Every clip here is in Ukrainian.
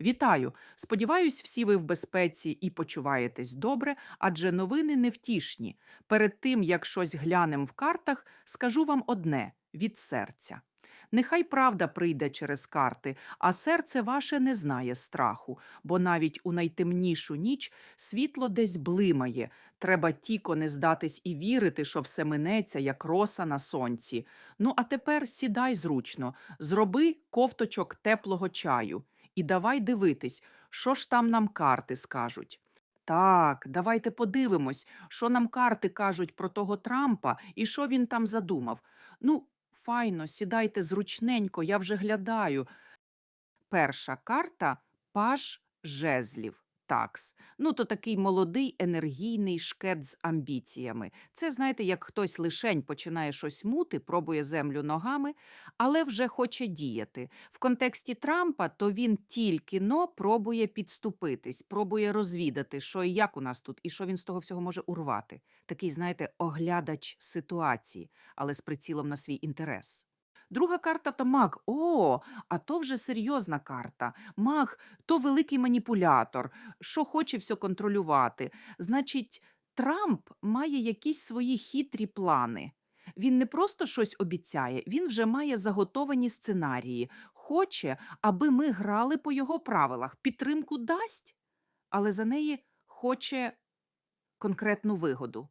Вітаю! Сподіваюсь, всі ви в безпеці і почуваєтесь добре, адже новини невтішні. Перед тим, як щось глянем в картах, скажу вам одне від серця. Нехай правда прийде через карти, а серце ваше не знає страху, бо навіть у найтемнішу ніч світло десь блимає. Треба тіко не здатись і вірити, що все минеться, як роса на сонці. Ну, а тепер сідай зручно, зроби ковточок теплого чаю і давай дивитись, що ж там нам карти скажуть. Так, давайте подивимось, що нам карти кажуть про того Трампа і що він там задумав. Ну, файно, сідайте зручненько, я вже глядаю. Перша карта паж жезлів. Такс. Ну, то такий молодий, енергійний шкет з амбіціями. Це, знаєте, як хтось лишень починає щось мути, пробує землю ногами, але вже хоче діяти. В контексті Трампа то він тільки но пробує підступитись, пробує розвідати, що і як у нас тут, і що він з того всього може урвати. Такий, знаєте, оглядач ситуації, але з прицілом на свій інтерес. Друга карта то маг. О, а то вже серйозна карта. Маг то великий маніпулятор, що хоче все контролювати. Значить, Трамп має якісь свої хитрі плани. Він не просто щось обіцяє, він вже має заготовані сценарії. Хоче, аби ми грали по його правилах. Підтримку дасть, але за неї хоче конкретну вигоду.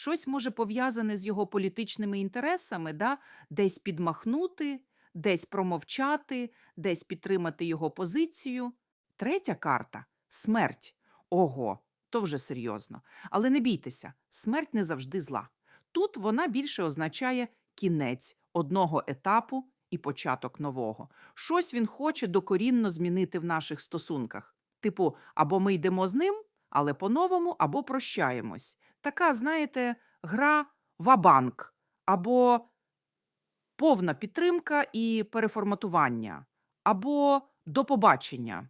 Щось може пов'язане з його політичними інтересами, да? десь підмахнути, десь промовчати, десь підтримати його позицію. Третя карта смерть. Ого, то вже серйозно. Але не бійтеся, смерть не завжди зла. Тут вона більше означає кінець одного етапу і початок нового. Щось він хоче докорінно змінити в наших стосунках. Типу, або ми йдемо з ним, але по-новому, або прощаємось. Така, знаєте, гра вабанк, або повна підтримка і переформатування, або до побачення.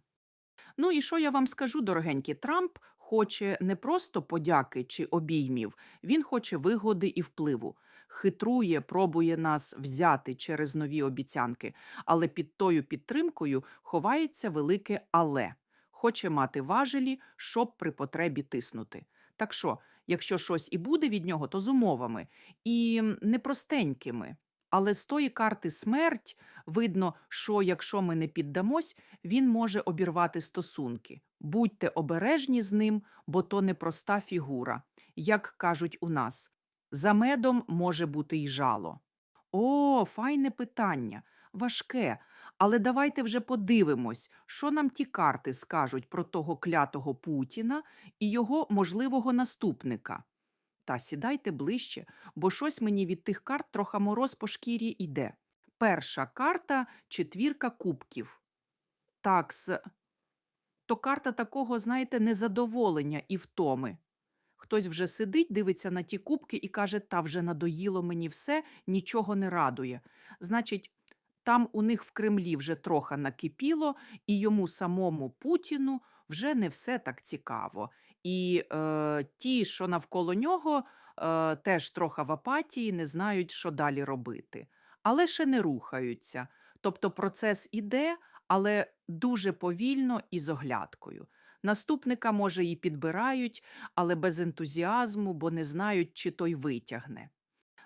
Ну і що я вам скажу, дорогенькі, Трамп хоче не просто подяки чи обіймів, він хоче вигоди і впливу. Хитрує, пробує нас взяти через нові обіцянки, але під тою підтримкою ховається велике але. Хоче мати важелі, щоб при потребі тиснути. Так що, якщо щось і буде від нього, то з умовами і непростенькими. Але з тої карти смерть видно, що якщо ми не піддамось, він може обірвати стосунки. Будьте обережні з ним, бо то непроста фігура. Як кажуть у нас, за медом може бути й жало. О, файне питання, важке. Але давайте вже подивимось, що нам ті карти скажуть про того клятого Путіна і його можливого наступника. Та сідайте ближче, бо щось мені від тих карт трохи мороз по шкірі йде. Перша карта четвірка кубків. Такс, то карта такого, знаєте, незадоволення і втоми. Хтось вже сидить, дивиться на ті кубки і каже, та вже надоїло мені все, нічого не радує. Значить, там у них в Кремлі вже трохи накипіло, і йому самому Путіну вже не все так цікаво. І е, ті, що навколо нього, е, теж трохи в апатії, не знають, що далі робити. Але ще не рухаються. Тобто процес іде, але дуже повільно і з оглядкою. Наступника, може, і підбирають, але без ентузіазму, бо не знають, чи той витягне.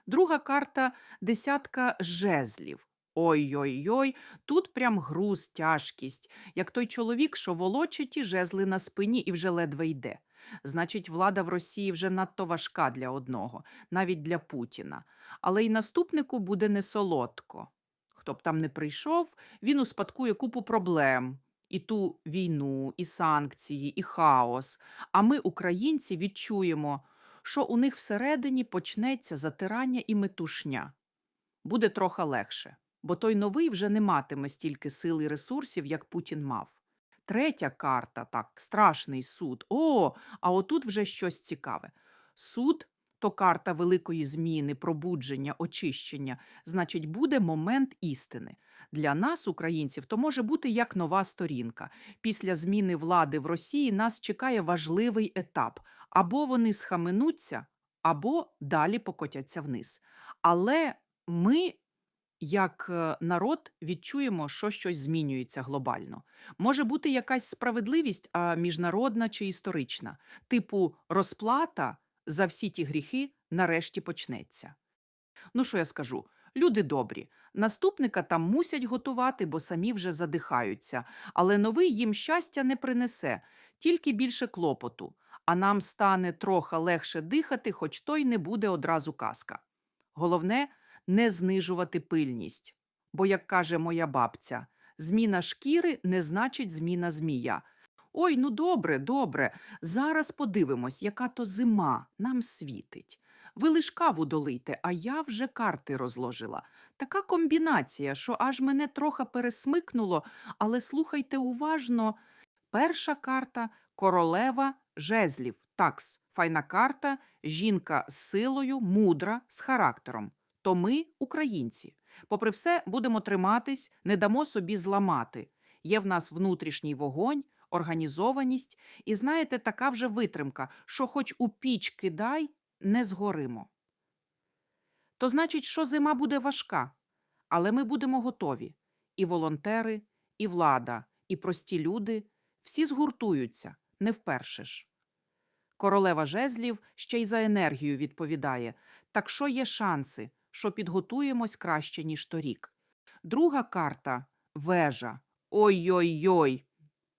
Друга карта десятка жезлів. Ой-ой-ой, тут прям груз, тяжкість, як той чоловік, що волочить ті жезли на спині і вже ледве йде. Значить, влада в Росії вже надто важка для одного, навіть для Путіна. Але й наступнику буде не солодко. Хто б там не прийшов, він успадкує купу проблем. І ту війну, і санкції, і хаос. А ми, українці, відчуємо, що у них всередині почнеться затирання і метушня. Буде трохи легше, бо той новий вже не матиме стільки сил і ресурсів, як Путін мав. Третя карта, так, страшний суд. О, а отут вже щось цікаве. Суд то карта великої зміни, пробудження, очищення. Значить, буде момент істини. Для нас, українців, то може бути як нова сторінка. Після зміни влади в Росії нас чекає важливий етап. Або вони схаменуться, або далі покотяться вниз. Але ми як е, народ відчуємо, що щось змінюється глобально. Може бути якась справедливість, а міжнародна чи історична, типу розплата за всі ті гріхи нарешті почнеться. Ну, що я скажу? Люди добрі. Наступника там мусять готувати, бо самі вже задихаються. Але новий їм щастя не принесе, тільки більше клопоту. А нам стане трохи легше дихати, хоч то й не буде одразу казка. Головне не знижувати пильність. Бо, як каже моя бабця, зміна шкіри не значить зміна змія. Ой, ну добре, добре. Зараз подивимось, яка то зима нам світить. Ви лиш каву долийте, а я вже карти розложила. Така комбінація, що аж мене трохи пересмикнуло, але слухайте уважно. Перша карта королева жезлів. Такс, файна карта, жінка з силою, мудра, з характером. То ми, українці. Попри все, будемо триматись, не дамо собі зламати. Є в нас внутрішній вогонь, організованість, і знаєте, така вже витримка, що хоч у піч кидай, не згоримо. То значить, що зима буде важка, але ми будемо готові. І волонтери, і влада, і прості люди всі згуртуються, не вперше ж. Королева жезлів ще й за енергію відповідає, так що є шанси, що підготуємось краще, ніж торік. Друга карта вежа. Ой-ой-ой.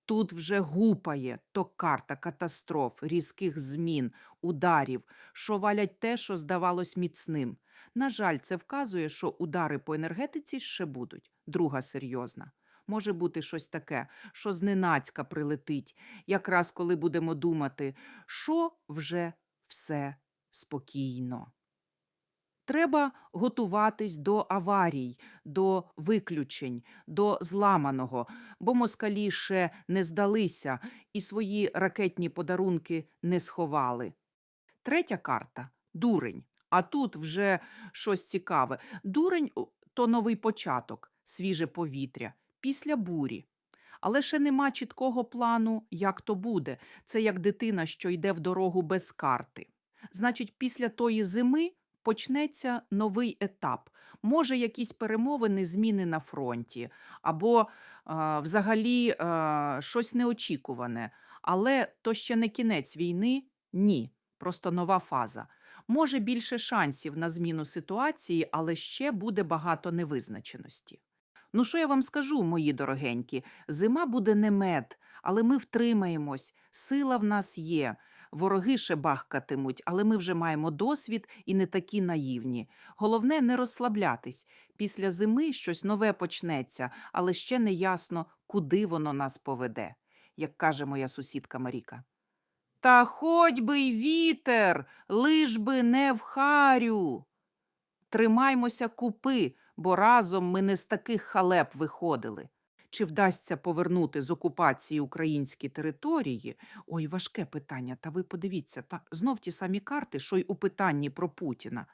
Тут вже гупає то карта катастроф, різких змін, ударів, що валять те, що здавалось міцним. На жаль, це вказує, що удари по енергетиці ще будуть. Друга серйозна. Може бути щось таке, що зненацька прилетить, якраз коли будемо думати, що вже все спокійно. Треба готуватись до аварій, до виключень, до зламаного, бо москалі ще не здалися і свої ракетні подарунки не сховали. Третя карта дурень. А тут вже щось цікаве. Дурень то новий початок, свіже повітря, після бурі. Але ще нема чіткого плану, як то буде. Це як дитина, що йде в дорогу без карти. Значить, після тої зими почнеться новий етап. Може, якісь перемовини, зміни на фронті, або е, взагалі е, щось неочікуване. Але то ще не кінець війни, ні, просто нова фаза. Може більше шансів на зміну ситуації, але ще буде багато невизначеності. Ну, що я вам скажу, мої дорогенькі? Зима буде не мед, але ми втримаємось, сила в нас є. Вороги ще бахкатимуть, але ми вже маємо досвід і не такі наївні. Головне не розслаблятись. Після зими щось нове почнеться, але ще не ясно, куди воно нас поведе, як каже моя сусідка Маріка. Та хоть би й вітер, лиш би не в харю. Тримаймося купи, бо разом ми не з таких халеп виходили. Чи вдасться повернути з окупації українські території? Ой, важке питання. Та ви подивіться, та знов ті самі карти, що й у питанні про Путіна.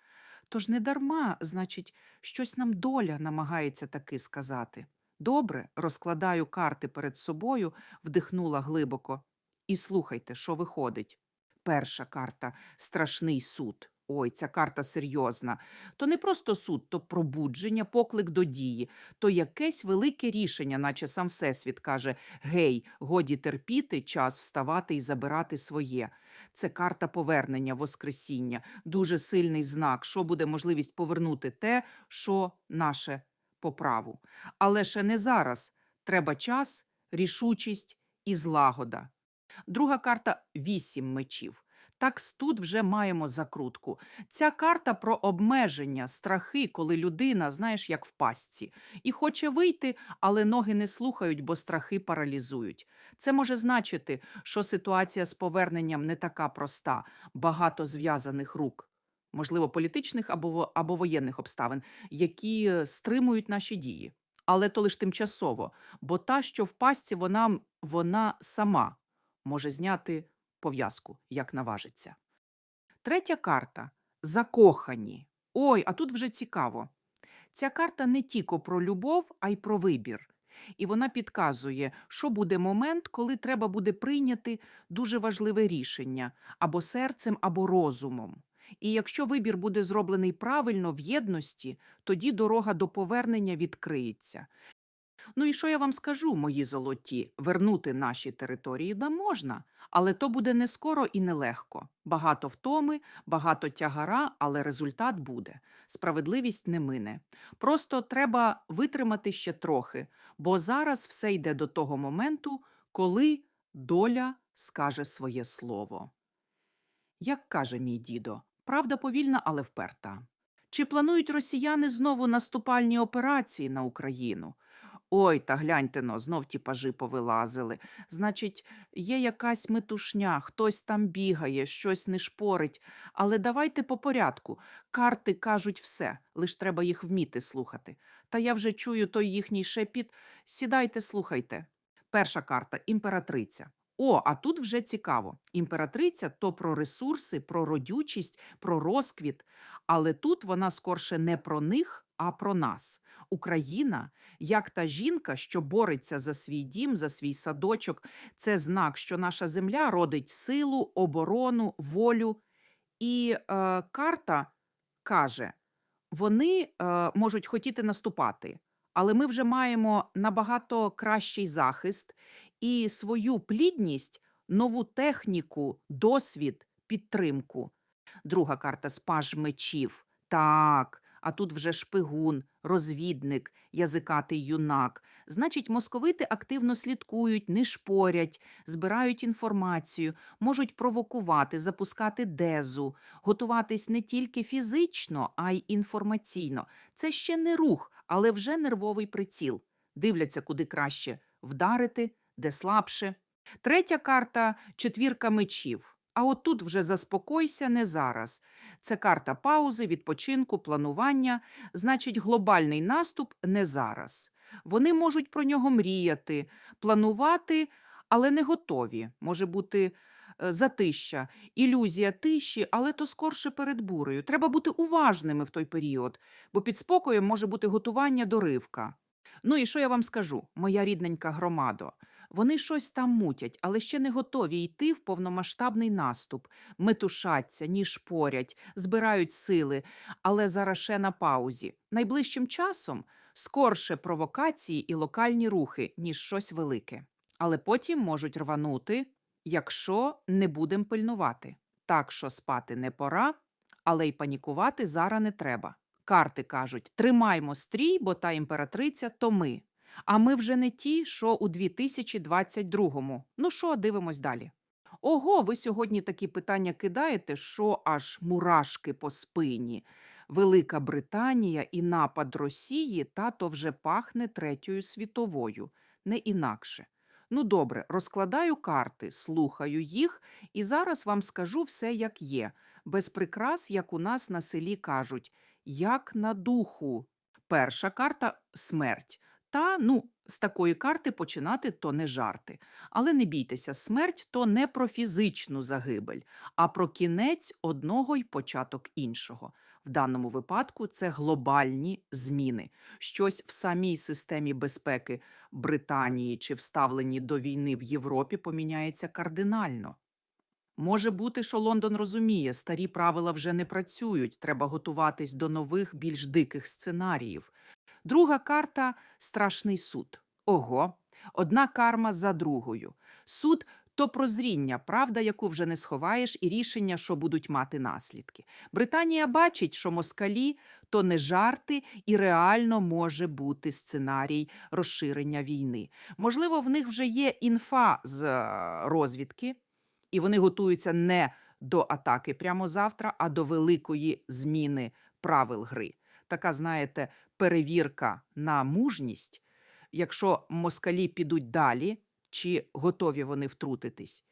Тож не дарма, значить, щось нам доля намагається таки сказати. Добре, розкладаю карти перед собою, вдихнула глибоко. І слухайте, що виходить. Перша карта страшний суд. Ой, ця карта серйозна. То не просто суд, то пробудження, поклик до дії, то якесь велике рішення, наче сам Всесвіт каже: Гей, годі терпіти, час вставати і забирати своє. Це карта повернення, воскресіння, дуже сильний знак, що буде можливість повернути те, що наше по праву. Але ще не зараз. Треба час, рішучість і злагода. Друга карта вісім мечів. Так тут вже маємо закрутку. Ця карта про обмеження, страхи, коли людина, знаєш, як в пастці, і хоче вийти, але ноги не слухають, бо страхи паралізують. Це може значити, що ситуація з поверненням не така проста, багато зв'язаних рук, можливо, політичних або, або воєнних обставин, які е, стримують наші дії. Але то лише тимчасово, бо та, що в пастці, вона, вона сама може зняти пов'язку, як наважиться. Третя карта закохані. Ой, а тут вже цікаво. Ця карта не тільки про любов, а й про вибір. І вона підказує, що буде момент, коли треба буде прийняти дуже важливе рішення або серцем, або розумом. І якщо вибір буде зроблений правильно в єдності, тоді дорога до повернення відкриється. Ну і що я вам скажу, мої золоті? Вернути наші території да можна, але то буде не скоро і нелегко. Багато втоми, багато тягара, але результат буде. Справедливість не мине. Просто треба витримати ще трохи, бо зараз все йде до того моменту, коли доля скаже своє слово. Як каже мій дідо, правда повільна, але вперта. Чи планують росіяни знову наступальні операції на Україну? Ой, та гляньте но, знов ті пажи повилазили. Значить, є якась метушня, хтось там бігає, щось не шпорить. Але давайте по порядку. Карти кажуть все, лиш треба їх вміти слухати. Та я вже чую той їхній шепіт. Сідайте, слухайте. Перша карта імператриця. О, а тут вже цікаво. Імператриця то про ресурси, про родючість, про розквіт. Але тут вона скорше не про них, а про нас. Україна, як та жінка, що бореться за свій дім, за свій садочок, це знак, що наша земля родить силу, оборону, волю. І е, карта каже: вони е, можуть хотіти наступати, але ми вже маємо набагато кращий захист і свою плідність, нову техніку, досвід, підтримку. Друга карта спаж мечів. Так, а тут вже шпигун, розвідник, язикатий юнак. Значить, московити активно слідкують, не шпорять, збирають інформацію, можуть провокувати, запускати дезу, готуватись не тільки фізично, а й інформаційно. Це ще не рух, але вже нервовий приціл. Дивляться, куди краще вдарити, де слабше. Третя карта четвірка мечів. А от тут вже заспокойся не зараз. Це карта паузи, відпочинку, планування, значить, глобальний наступ не зараз. Вони можуть про нього мріяти, планувати, але не готові. Може бути е, затища, ілюзія тиші, але то скорше перед бурею. Треба бути уважними в той період, бо під спокоєм може бути готування до ривка. Ну і що я вам скажу, моя рідненька громадо? Вони щось там мутять, але ще не готові йти в повномасштабний наступ. Метушаться, ні шпорять, збирають сили, але зараз ще на паузі. Найближчим часом скорше провокації і локальні рухи, ніж щось велике. Але потім можуть рванути, якщо не будемо пильнувати. Так що спати не пора, але й панікувати зараз не треба. Карти кажуть: тримаймо стрій, бо та імператриця то ми. А ми вже не ті, що у 2022-му. Ну що, дивимось далі. Ого, ви сьогодні такі питання кидаєте, що аж мурашки по спині. Велика Британія і напад Росії тато вже пахне третьою світовою, не інакше. Ну добре, розкладаю карти, слухаю їх, і зараз вам скажу все, як є, без прикрас, як у нас на селі кажуть, як на духу. Перша карта смерть. Та ну, з такої карти починати то не жарти. Але не бійтеся, смерть то не про фізичну загибель, а про кінець одного й початок іншого. В даному випадку це глобальні зміни. Щось в самій системі безпеки Британії чи вставленні до війни в Європі поміняється кардинально. Може бути, що Лондон розуміє, старі правила вже не працюють, треба готуватись до нових, більш диких сценаріїв. Друга карта страшний суд. Ого, одна карма за другою. Суд то прозріння, правда, яку вже не сховаєш, і рішення, що будуть мати наслідки. Британія бачить, що москалі то не жарти, і реально може бути сценарій розширення війни. Можливо, в них вже є інфа з е, розвідки, і вони готуються не до атаки прямо завтра, а до великої зміни правил гри. Така, знаєте, перевірка на мужність, якщо москалі підуть далі, чи готові вони втрутитись.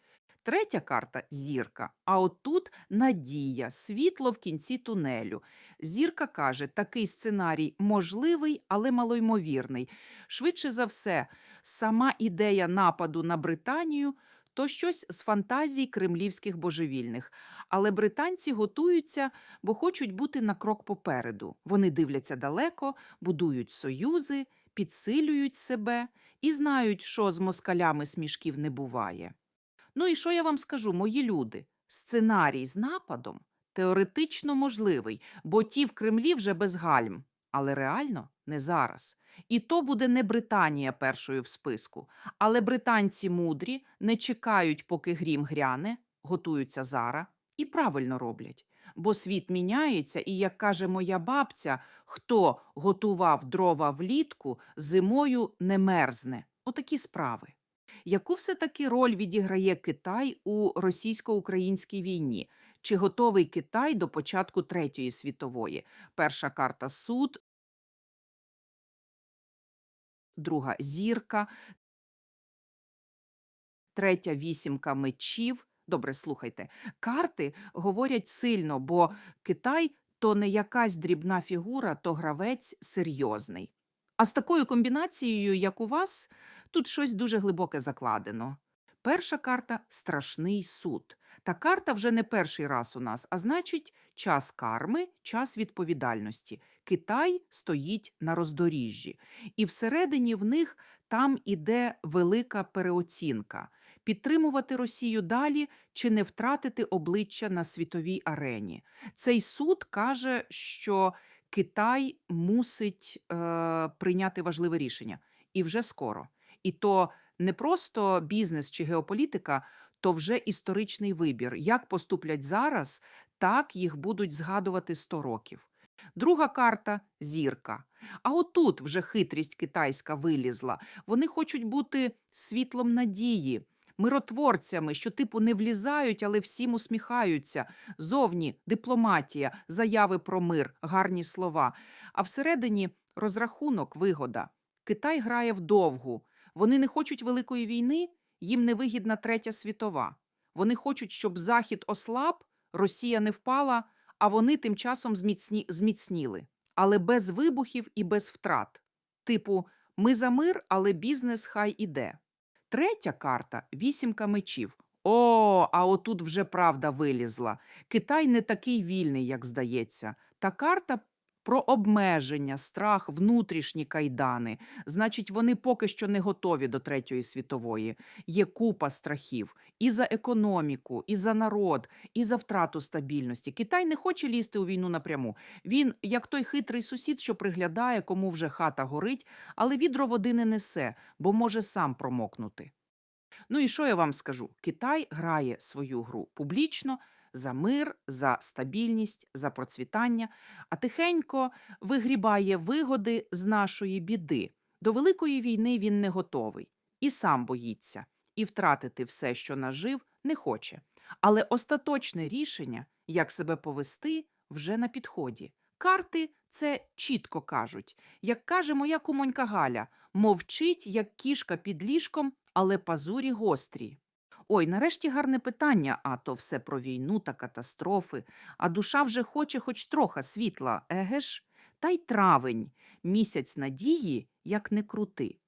Третя карта зірка. А от тут надія, світло в кінці тунелю. Зірка каже, такий сценарій можливий, але малоймовірний. Швидше за все, сама ідея нападу на Британію то щось з фантазій кремлівських божевільних. Але британці готуються, бо хочуть бути на крок попереду. Вони дивляться далеко, будують союзи, підсилюють себе і знають, що з москалями смішків не буває. Ну і що я вам скажу, мої люди? Сценарій з нападом Теоретично можливий, бо ті в Кремлі вже без гальм, але реально не зараз. І то буде не Британія першою в списку, але британці мудрі не чекають, поки грім гряне, готуються зараз і правильно роблять. Бо світ міняється, і, як каже моя бабця, хто готував дрова влітку, зимою не мерзне. Отакі справи. Яку все-таки роль відіграє Китай у російсько-українській війні? Чи готовий Китай до початку Третьої світової? Перша карта суд, друга зірка, третя вісімка мечів. Добре, слухайте. Карти говорять сильно, бо Китай то не якась дрібна фігура, то гравець серйозний. А з такою комбінацією, як у вас, тут щось дуже глибоке закладено. Перша карта страшний суд. Та карта вже не перший раз у нас, а значить, час карми, час відповідальності. Китай стоїть на роздоріжжі, і всередині в них там іде велика переоцінка підтримувати Росію далі чи не втратити обличчя на світовій арені. Цей суд каже, що Китай мусить е, прийняти важливе рішення і вже скоро. І то не просто бізнес чи геополітика, то вже історичний вибір. Як поступлять зараз, так їх будуть згадувати 100 років. Друга карта зірка. А отут вже хитрість китайська вилізла. Вони хочуть бути світлом надії, миротворцями, що типу не влізають, але всім усміхаються. Зовні дипломатія, заяви про мир, гарні слова. А всередині розрахунок, вигода. Китай грає вдовгу. Вони не хочуть великої війни, їм невигідна третя світова. Вони хочуть, щоб Захід ослаб, Росія не впала, а вони тим часом зміцні... зміцніли. Але без вибухів і без втрат. Типу, ми за мир, але бізнес хай іде. Третя карта вісімка мечів. О, а отут вже правда вилізла. Китай не такий вільний, як здається. Та карта про обмеження, страх, внутрішні кайдани. Значить, вони поки що не готові до Третьої світової. Є купа страхів і за економіку, і за народ, і за втрату стабільності. Китай не хоче лізти у війну напряму. Він, як той хитрий сусід, що приглядає, кому вже хата горить, але відро води не несе, бо може сам промокнути. Ну і що я вам скажу? Китай грає свою гру публічно за мир, за стабільність, за процвітання, а тихенько вигрібає вигоди з нашої біди. До великої війни він не готовий і сам боїться, і втратити все, що нажив, не хоче. Але остаточне рішення, як себе повести, вже на підході. Карти це чітко кажуть. Як каже моя кумонька Галя, мовчить, як кішка під ліжком, але пазурі гострі. Ой, нарешті гарне питання, а то все про війну та катастрофи, а душа вже хоче хоч троха світла, еге ж? Та й травень, місяць надії, як не крути.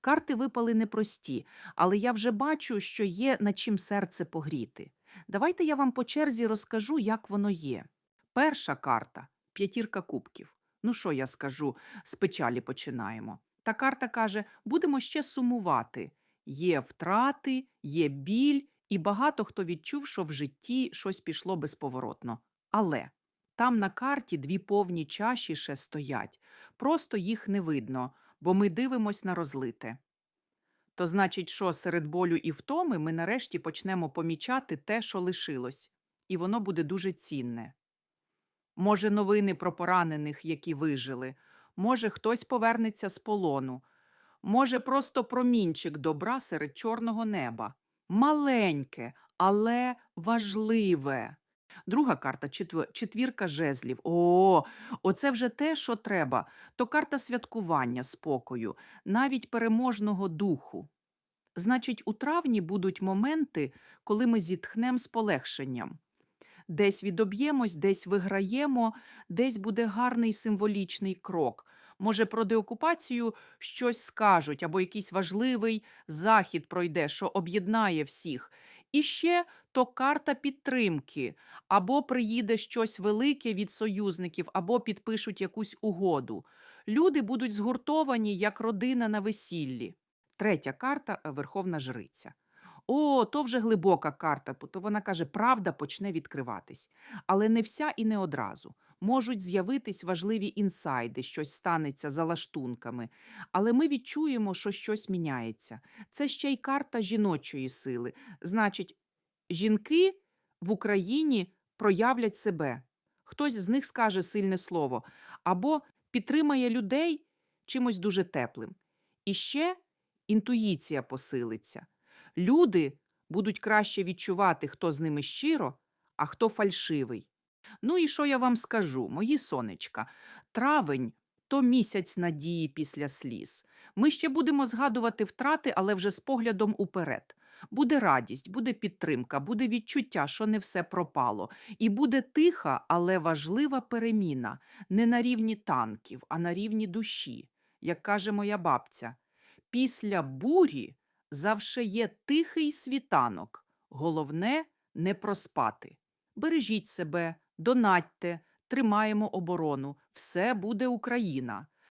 Карти випали непрості, але я вже бачу, що є над чим серце погріти. Давайте я вам по черзі розкажу, як воно є. Перша карта п'ятірка кубків. Ну що я скажу, з печалі починаємо. Та карта каже: будемо ще сумувати. Є втрати, є біль, і багато хто відчув, що в житті щось пішло безповоротно. Але там на карті дві повні чаші ще стоять, просто їх не видно, бо ми дивимось на розлите. То значить, що серед болю і втоми ми нарешті почнемо помічати те, що лишилось, і воно буде дуже цінне. Може, новини про поранених, які вижили, може, хтось повернеться з полону, може, просто промінчик добра серед чорного неба. Маленьке, але важливе. Друга карта четвірка жезлів. О, оце вже те, що треба. То карта святкування, спокою, навіть переможного духу. Значить, у травні будуть моменти, коли ми зітхнемо з полегшенням. Десь відоб'ємось, десь виграємо, десь буде гарний символічний крок. Може, про деокупацію щось скажуть, або якийсь важливий захід пройде, що об'єднає всіх. І ще то карта підтримки, або приїде щось велике від союзників, або підпишуть якусь угоду. Люди будуть згуртовані як родина на весіллі. Третя карта Верховна Жриця. О, то вже глибока карта, то вона каже, правда почне відкриватись. Але не вся і не одразу. Можуть з'явитись важливі інсайди, щось станеться за лаштунками. Але ми відчуємо, що щось міняється. Це ще й карта жіночої сили. Значить, жінки в Україні проявлять себе. Хтось з них скаже сильне слово або підтримає людей чимось дуже теплим. І ще інтуїція посилиться. Люди будуть краще відчувати, хто з ними щиро, а хто фальшивий. Ну і що я вам скажу, мої сонечка, травень то місяць надії після сліз. Ми ще будемо згадувати втрати, але вже з поглядом уперед. Буде радість, буде підтримка, буде відчуття, що не все пропало. І буде тиха, але важлива переміна не на рівні танків, а на рівні душі. Як каже моя бабця, після бурі завше є тихий світанок. Головне не проспати. Бережіть себе, донатьте, тримаємо оборону. Все буде Україна.